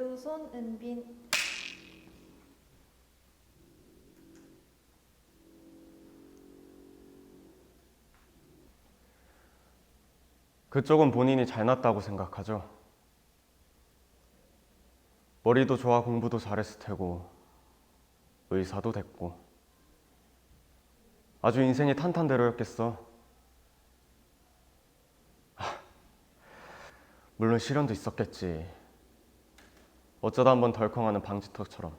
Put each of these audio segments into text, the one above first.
배우 손은빈 그쪽은 본인이 잘났다고 생각하죠. 머리도 좋아 공부도 잘했을 테고 의사도 됐고 아주 인생이 탄탄대로였겠어. 하, 물론 시련도 있었겠지. 어쩌다 한번 덜컹하는 방지턱처럼.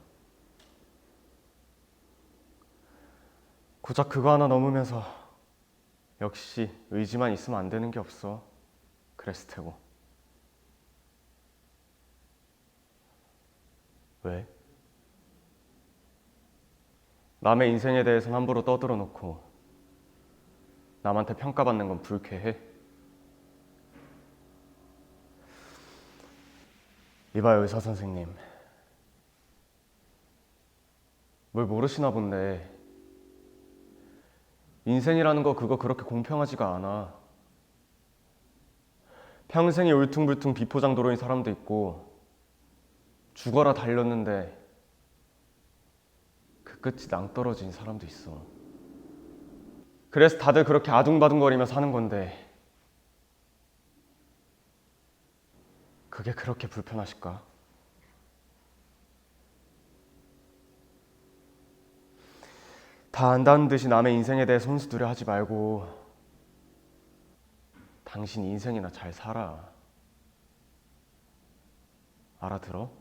고작 그거 하나 넘으면서 역시 의지만 있으면 안 되는 게 없어. 그랬을 테고. 왜? 남의 인생에 대해서는 함부로 떠들어 놓고 남한테 평가받는 건 불쾌해. 이봐요, 의사 선생님. 뭘 모르시나 본데. 인생이라는 거 그거 그렇게 공평하지가 않아. 평생이 울퉁불퉁 비포장도로인 사람도 있고 죽어라 달렸는데 그 끝이 낭떠러진 사람도 있어. 그래서 다들 그렇게 아둥바둥거리며 사는 건데 그게 그렇게 불편하실까? 다 안다는 듯이 남의 인생에 대해 손수 두려 하지 말고 당신 인생이나 잘 살아. 알아들어?